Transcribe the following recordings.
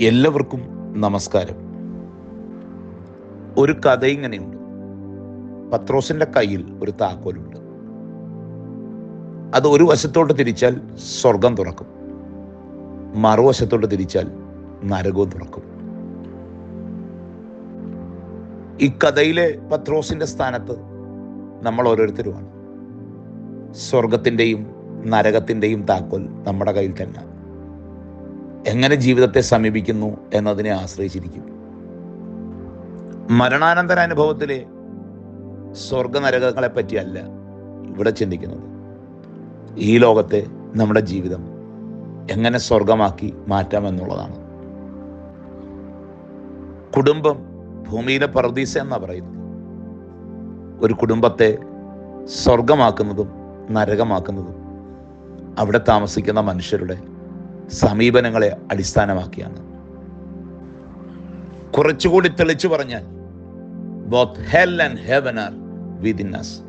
എല്ലാവർക്കും നമസ്കാരം. ഒരു കഥ ഇങ്ങനെയുണ്ട്. പത്രോസിന്റെ കയ്യിൽ ഒരു താക്കോലുണ്ട്. അത് ഒരു വശത്തോട്ട് തിരിച്ചാൽ സ്വർഗം തുറക്കും. മറുവശത്തോട്ട് തിരിച്ചാൽ നരകവും തുറക്കും. ഈ കഥയിലെ പത്രോസിന്റെ സ്ഥാനത്ത് നമ്മൾ ഓരോരുത്തരുമാണ്. സ്വർഗത്തിന്റെയും നരകത്തിന്റെയും താക്കോൽ നമ്മുടെ കയ്യിൽ തന്നെ എങ്ങനെ ജീവിതത്തെ സമീപിക്കുന്നു എന്നതിനെ ആശ്രയിച്ചിരിക്കും. മരണാനന്തര അനുഭവത്തിലെ സ്വർഗനരകങ്ങളെ പറ്റിയല്ല ഇവിടെ ചിന്തിക്കുന്നത്. ഈ ലോകത്തെ നമ്മുടെ ജീവിതം എങ്ങനെ സ്വർഗമാക്കി മാറ്റാമെന്നുള്ളതാണ് കുടുംബം ഭൂമിയിലെ പർദീസ എന്നാ പറയുന്നത്. ഒരു കുടുംബത്തെ സ്വർഗമാക്കുന്നതും നരകമാക്കുന്നതും അവിടെ താമസിക്കുന്ന മനുഷ്യരുടെ സമീപനങ്ങളെ അടിസ്ഥാനമാക്കിയാണ്. കുറച്ചുകൂടി തെളിച്ചു പറഞ്ഞാൽ both hell and heaven are within us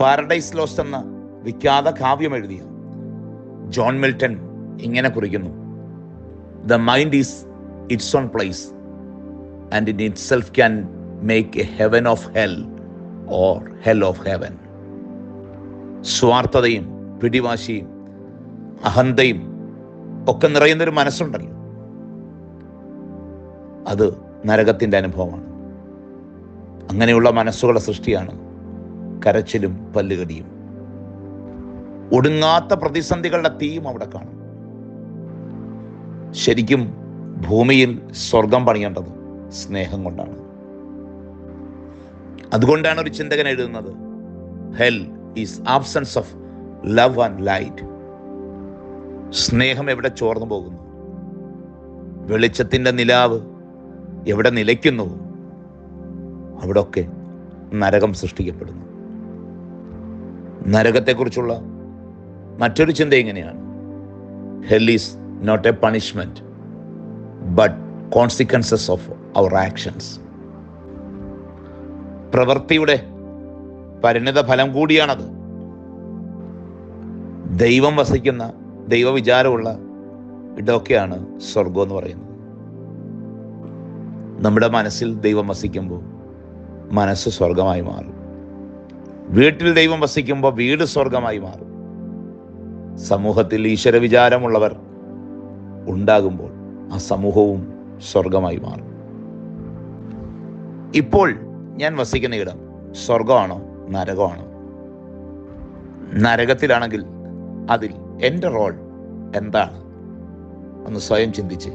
Paradise Lost എന്ന വിഖ്യാത കാവ്യം എഴുതിയ ജോൺ മിൽട്ടൺ ഇങ്ങനെ കുറിക്കുന്നു the mind is its own place and in itself can make a heaven of hell or hell of heaven സ്വാർത്ഥതയും പിടിവാശിയും അഹന്തയും ഒക്കെ നിറയുന്നൊരു മനസ്സുണ്ടല്ലോ. അത് നരകത്തിന്റെ അനുഭവമാണ്. അങ്ങനെയുള്ള മനസ്സുകളുടെ സൃഷ്ടിയാണ് കരച്ചിലും പല്ലുകടിയും. ഒടുങ്ങാത്ത പ്രതിസന്ധികളുടെ തീയും അവിടെ കാണും. ശരിക്കും ഭൂമിയിൽ സ്വർഗം പണിയേണ്ടത് സ്നേഹം കൊണ്ടാണ്. അതുകൊണ്ടാണ് ഒരു ചിന്തകൻ എഴുതുന്നത് hell is absence of love and light സ്നേഹം എവിടെ ചോർന്നു പോകുന്നു? വെളിച്ചത്തിന്റെ നിലാവ് എവിടെ നിലയ്ക്കുന്നു? അവിടൊക്കെ നരകം സൃഷ്ടിക്കപ്പെടുന്നു. നരകത്തെക്കുറിച്ചുള്ള മറ്റൊരു ചിന്ത ഇങ്ങനെയാണ്. Hell is not a punishment but consequences of our actions പ്രവൃത്തിയുടെ പരിണിത ഫലം കൂടിയാണത്. ദൈവം വസിക്കുന്ന ദൈവവിചാരമുള്ള ഇടമൊക്കെയാണ് സ്വർഗം എന്ന് പറയുന്നത്. നമ്മുടെ മനസ്സിൽ ദൈവം വസിക്കുമ്പോൾ മനസ്സ് സ്വർഗമായി മാറും. വീട്ടിൽ ദൈവം വസിക്കുമ്പോൾ വീട് സ്വർഗമായി മാറും. സമൂഹത്തിൽ ഈശ്വര വിചാരമുള്ളവർ ഉണ്ടാകുമ്പോൾ ആ സമൂഹവും സ്വർഗമായി മാറും. ഇപ്പോൾ ഞാൻ വസിക്കുന്ന ഇടം സ്വർഗമാണോ നരകമാണോ? നരകത്തിലാണെങ്കിൽ അതിൽ എന്റെ റോൾ എന്താണ്? ഒന്ന് സ്വയം ചിന്തിച്ച്.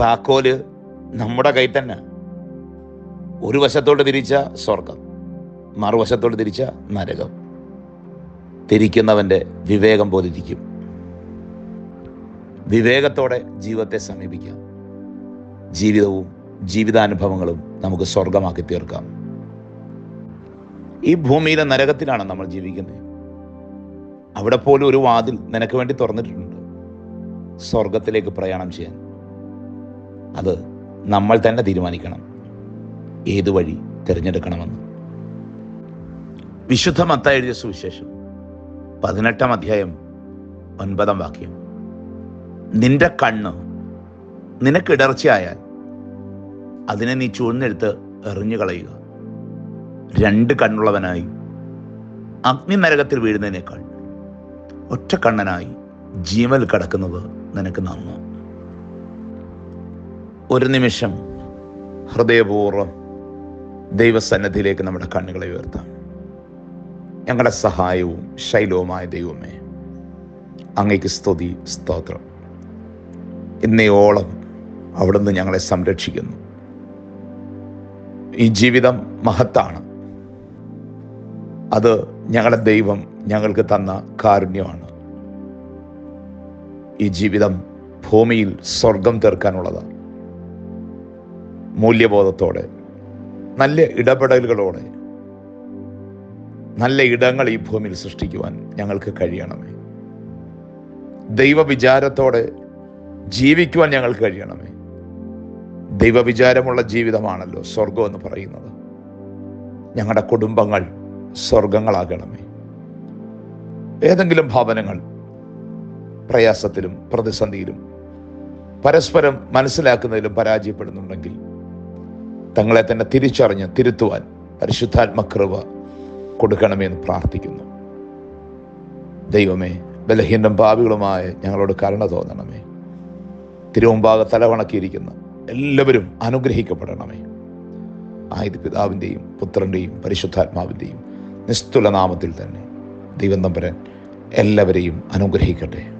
താക്കോൽ നമ്മുടെ കൈ തന്നെ. ഒരു വശത്തോട്ട് തിരിച്ച സ്വർഗം മറുവശത്തോട്ട് തിരിച്ച നരകം. തിരിക്കുന്നവന്റെ വിവേകം പോലിരിക്കും വിവേകത്തോടെ ജീവിതത്തെ സമീപിക്കാം. ജീവിതവും ജീവിതാനുഭവങ്ങളും നമുക്ക് സ്വർഗമാക്കി തീർക്കാം. ഈ ഭൂമിയിലെ നരകത്തിലാണ് നമ്മൾ ജീവിക്കുന്നത്. അവിടെ പോലും ഒരു വാതിൽ നിനക്ക് വേണ്ടി തുറന്നിട്ടുണ്ട് സ്വർഗത്തിലേക്ക് പ്രയാണം ചെയ്യാൻ. അത് നമ്മൾ തന്നെ തീരുമാനിക്കണം. ഏതു വഴി തിരഞ്ഞെടുക്കണമെന്ന്. വിശുദ്ധ മത്ത എഴുതിയ സുവിശേഷം പതിനെട്ടാം അധ്യായം ഒൻപതാം വാക്യം. നിന്റെ കണ്ണ് നിനക്കിടർച്ചയായാൽ അതിനെ നീ ചൂഴ്ന്നെടുത്ത് എറിഞ്ഞു കളയുക രണ്ട് കണ്ണുള്ളവനായി അഗ്നി നരകത്തിൽ വീഴുന്നതിനേക്കാൾ ഒറ്റ കണ്ണനായി ജീവൽ കടക്കുന്നത് നിനക്ക് നന്നു. ഒരു നിമിഷം ഹൃദയപൂർവം ദൈവസന്നദ്ധിയിലേക്ക് നമ്മുടെ കണ്ണുകളെ ഉയർത്താം. ഞങ്ങളുടെ സഹായവും ശൈലവുമായ ദൈവമേ അങ്ങയ്ക്ക് സ്തുതി സ്തോത്രം. ഇന്നയോളം അവിടുന്ന് ഞങ്ങളെ സംരക്ഷിക്കുന്നു. ഈ ജീവിതം മഹത്താണ്. അത് ഞങ്ങളുടെ ദൈവം ഞങ്ങൾക്ക് തന്ന കാരുണ്യമാണ്. ഈ ജീവിതം ഭൂമിയിൽ സ്വർഗം തീർക്കാനുള്ളതാണ് മൂല്യബോധത്തോടെ നല്ല ഇടപെടലുകളോടെ നല്ല ഇടങ്ങൾ ഈ ഭൂമിയിൽ സൃഷ്ടിക്കുവാൻ ഞങ്ങൾക്ക് കഴിയണമേ. ദൈവവിചാരത്തോടെ ജീവിക്കുവാൻ ഞങ്ങൾക്ക് കഴിയണമേ. ദൈവവിചാരമുള്ള ജീവിതമാണല്ലോ സ്വർഗം എന്ന് പറയുന്നത്. ഞങ്ങളുടെ കുടുംബങ്ങൾ സ്വർഗങ്ങളാകണമേ. ഏതെങ്കിലും ഭവനങ്ങൾ പ്രയാസത്തിലും പ്രതിസന്ധിയിലും പരസ്പരം മനസ്സിലാക്കുന്നതിലും പരാജയപ്പെടുന്നുണ്ടെങ്കിൽ തങ്ങളെ തന്നെ തിരിച്ചറിഞ്ഞ് തിരുത്തുവാൻ പരിശുദ്ധാത്മകൃപ കൊടുക്കണമെന്ന് പ്രാർത്ഥിക്കുന്നു. ദൈവമേ ബലഹീനം ഭാവികളുമായ ഞങ്ങളോട് കരുണ തോന്നണമേ. തിരുവമ്പാകെ തലവണക്കിയിരിക്കുന്ന എല്ലാവരും അനുഗ്രഹിക്കപ്പെടണമേ. ആയത് പിതാവിന്റെയും പുത്രന്റെയും പരിശുദ്ധാത്മാവിന്റെയും നിസ്തുല നാമത്തിൽ തന്നെ ദൈവം തമ്പരൻ എല്ലാവരെയും അനുഗ്രഹിക്കട്ടെ.